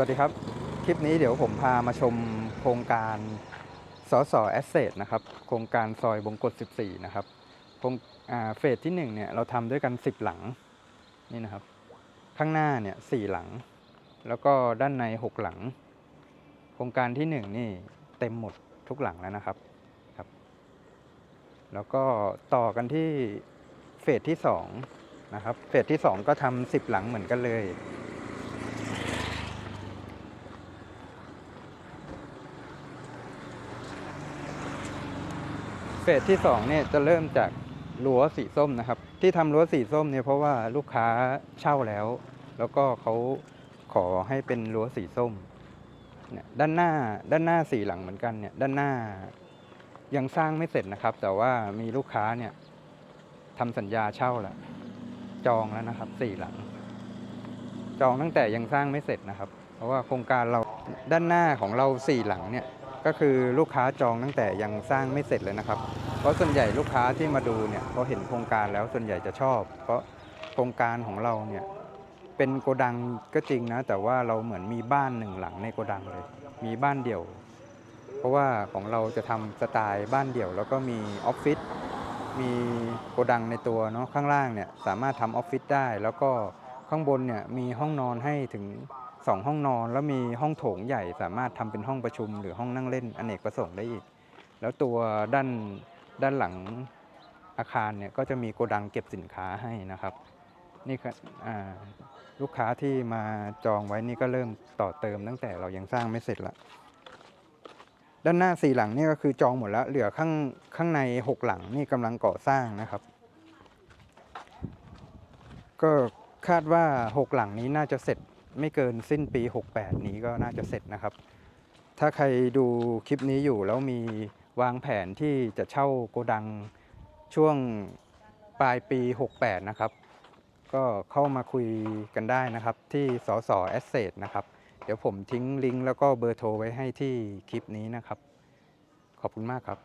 สวัสดีครับ คลิปนี้เดี๋ยวผมพามาชมโครงการสสแอสเซทนะครับโครงการซอยบงกฎ 14 นะครับโครงเฟสที่1เนี่ยเราทำด้วยกัน 10 หลังนี่นะครับ ข้างหน้าเนี่ย4หลัง แล้วก็ด้านใน 6 หลัง โครงการที่ 1 นี่เต็มหมดทุกหลังแล้วนะครับครับ แล้วก็ต่อกันที่เฟสที่2นะครับเฟสที่ 2 ก็ทำ10 หลังเหมือนกันเลย เฟสที่2เนี่ยจะเริ่มจากรั้วสีส้มนะครับ ที่ทำรั้วสีส้มเนี่ยเพราะว่าลูกค้าเช่าแล้ว แล้วก็เขาขอให้เป็นรั้วสีส้มเนี่ยด้านหน้าด้านหน้าสี่หลังเหมือนกันเนี่ยด้านหน้ายังสร้างไม่เสร็จนะครับ แต่ว่ามีลูกค้าเนี่ยทำสัญญาเช่าแล้วจองแล้วนะครับสี่หลัง จองตั้งแต่ยังสร้างไม่เสร็จนะครับ เพราะว่าโครงการเราด้านหน้าของเราสี่หลังเนี่ย ก็คือลูกค้าจองตั้งแต่ยังสร้างไม่เสร็จเลยนะครับ เพราะส่วนใหญ่ลูกค้าที่มาดูเนี่ยเขาเห็นโครงการแล้วส่วนใหญ่จะชอบ เพราะโครงการของเราเนี่ยเป็นโกดังก็จริงนะ แต่ว่าเราเหมือนมีบ้านหนึ่งหลังในโกดังเลย มีบ้านเดี่ยว เพราะว่าของเราจะทำสไตล์บ้านเดี่ยว แล้วก็มีออฟฟิศมีโกดังในตัวเนาะข้างล่างเนี่ยสามารถทำออฟฟิศได้ แล้วก็ข้างบนเนี่ยมีห้องนอนให้ถึง สองห้องนอนแล้วมีห้องโถงใหญ่สามารถทำเป็นห้องประชุม หรือห้องนั่งเล่นอเนกประสงค์ได้อีก แล้วตัวด้านด้านหลังอาคารเนี่ยก็จะมีโกดังเก็บสินค้าให้นะครับ นี่ก็อ่าลูกค้าที่มาจองไว้นี่ก็เริ่มต่อเติมตั้งแต่เรายังสร้างไม่เสร็จละด้านหน้าสี่หลังนี่ก็คือจองหมดแล้วเหลือข้างข้างในหกหลังนี่กำลังก่อสร้างนะครับ ก็คาดว่าหกหลังนี้น่าจะเสร็จ ไม่เกินสิ้นปี 68 นี้ก็น่าจะเสร็จนะครับ ถ้าใครดูคลิปนี้อยู่แล้วมีวางแผนที่จะเช่าโกดังช่วงปลายปี 68 นะครับ ก็เข้ามาคุยกันได้นะครับ ที่สสแอสเซทนะครับ เดี๋ยวผมทิ้งลิงก์แล้วก็เบอร์โทรไว้ให้ที่คลิปนี้นะครับ ขอบคุณมากครับ